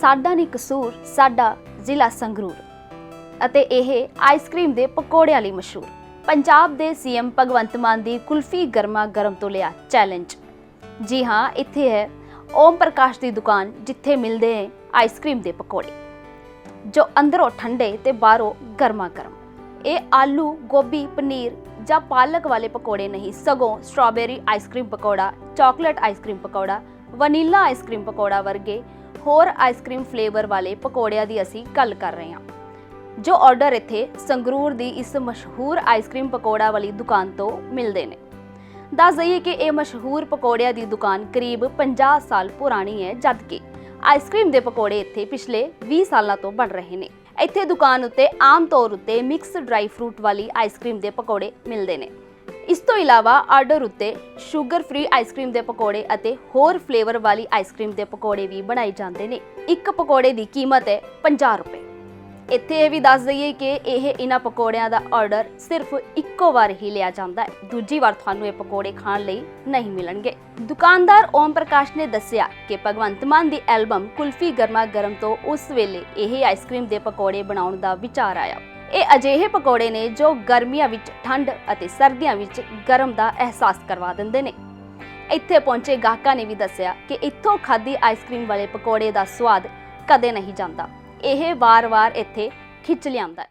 ਸਾਡਾ ਨਹੀਂ ਕਸੂਰ, ਸਾਡਾ ਜ਼ਿਲ੍ਹਾ ਸੰਗਰੂਰ। ਅਤੇ ਇਹ ਆਈਸਕ੍ਰੀਮ ਦੇ ਪਕੌੜਿਆਂ ਲਈ ਮਸ਼ਹੂਰ। ਪੰਜਾਬ ਦੇ ਸੀਐਮ ਭਗਵੰਤ ਮਾਨ ਦੀ ਕੁਲਫੀ ਗਰਮਾ ਗਰਮ ਤੋਂ ਲਿਆ ਚੈਲੰਜ ਜੀ ਹਾਂ, ਇੱਥੇ ਹੈ ਓਮ ਪ੍ਰਕਾਸ਼ ਦੀ ਦੁਕਾਨ ਜਿੱਥੇ ਮਿਲਦੇ ਨੇ ਆਈਸਕ੍ਰੀਮ ਦੇ ਪਕੌੜੇ। ਜੋ ਅੰਦਰੋਂ ਠੰਡੇ ਤੇ ਬਾਹਰੋਂ ਗਰਮਾ ਗਰਮ। ਇਹ ਆਲੂ, ਗੋਭੀ, ਪਨੀਰ ਜਾਂ ਪਾਲਕ ਵਾਲੇ ਪਕੌੜੇ ਨਹੀਂ, ਸਗੋਂ strawberry ice cream pakora chocolate ice cream pakora vanilla ice cream pakora ਵਰਗੇ ਹੋਰ ਆਈਸਕ੍ਰੀਮ ਫਲੇਵਰ ਵਾਲੇ ਪਕੌੜਿਆਂ ਦੀ ਅਸੀਂ ਗੱਲ ਕਰ ਰਹੇ ਹਾਂ। ਜੋ ਆਰਡਰ ਇੱਥੇ ਸੰਗਰੂਰ ਦੀ ਇਸ ਮਸ਼ਹੂਰ ਆਈਸਕ੍ਰੀਮ ਪਕੌੜਾ ਵਾਲੀ ਦੁਕਾਨ ਤੋਂ ਮਿਲਦੇ ਨੇ। ਦੱਸ ਦਈਏ ਕਿ ਇਹ ਮਸ਼ਹੂਰ ਪਕੌੜਿਆਂ ਦੀ ਦੁਕਾਨ ਕਰੀਬ 50 ਸਾਲ ਪੁਰਾਣੀ ਹੈ ਜਦਕਿ ਆਈਸਕ੍ਰੀਮ ਦੇ ਪਕੌੜੇ ਇੱਥੇ ਪਿਛਲੇ 20 ਸਾਲਾਂ ਤੋਂ ਬਣ ਰਹੇ ਨੇ। ਇੱਥੇ ਦੁਕਾਨ ਉੱਤੇ ਆਮ ਤੌਰ ਉੱਤੇ ਮਿਕਸ ਡਰਾਈ ਫਰੂਟ ਵਾਲੀ ਆਈਸਕ੍ਰੀਮ ਦੇ ਪਕੌੜੇ ਮਿਲਦੇ ਨੇ। ਇਸ ਤੋਂ ਇਲਾਵਾ ਆਰਡਰ ਉੱਤੇ ਸ਼ੂਗਰ ਫ੍ਰੀ ਆਈਸਕ੍ਰੀਮ ਦੇ ਪਕੌੜੇ ਅਤੇ ਹੋਰ ਫਲੇਵਰ ਵਾਲੀ ਆਈਸਕ੍ਰੀਮ ਦੇ ਪਕੌੜੇ ਵੀ ਬਣਾਏ ਜਾਂਦੇ ਨੇ। ਇੱਕ ਪਕੌੜੇ ਦੀ ਕੀਮਤ ਹੈ 50 ਰੁਪਏ। ਇੱਥੇ ਇਹ ਵੀ ਦੱਸ ਦਈਏ ਕਿ ਇਹ ਇਹਨਾਂ ਪਕੌੜਿਆਂ ਦਾ ਆਰਡਰ ਸਿਰਫ ਇੱਕੋ ਵਾਰ ਹੀ ਲਿਆ ਜਾਂਦਾ ਹੈ। ਦੂਜੀ ਵਾਰ ਤੁਹਾਨੂੰ ਇਹ ਪਕੌੜੇ ਖਾਣ ਲਈ ਨਹੀਂ ਮਿਲਣਗੇ। ਦੁਕਾਨਦਾਰ ਓਮ ਪ੍ਰਕਾਸ਼ ਨੇ ਦੱਸਿਆ ਕਿ ਭਗਵੰਤ ਮਾਨ ਦੀ ਐਲਬਮ ਕੁਲਫੀ ਗਰਮਾ ਗਰਮ ਤੋਂ ਉਸ ਵੇਲੇ ਇਹ ਆਈਸਕ੍ਰੀਮ ਦੇ ਪਕੌੜੇ ਬਣਾਉਣ ਦਾ ਵਿਚਾਰ ਆਇਆ। ਇਹ ਅਜਿਹੇ ਪਕੌੜੇ ਨੇ ਜੋ ਗਰਮੀਆਂ ਵਿੱਚ ਠੰਡ ਅਤੇ ਸਰਦੀਆਂ ਵਿੱਚ ਗਰਮ ਦਾ ਅਹਿਸਾਸ ਕਰਵਾ ਦਿੰਦੇ ਨੇ। ਇੱਥੇ ਪਹੁੰਚੇ ਗਾਹਕਾਂ ਨੇ ਵੀ ਦੱਸਿਆ ਕਿ ਇੱਥੋਂ ਖਾਦੀ ਆਈਸਕ੍ਰੀਮ ਵਾਲੇ ਪਕੌੜੇ ਦਾ ਸਵਾਦ ਕਦੇ ਨਹੀਂ ਜਾਂਦਾ। ਇਹ ਵਾਰ-ਵਾਰ ਇੱਥੇ ਖਿੱਚ ਲਿਆਂਦਾ ਹੈ।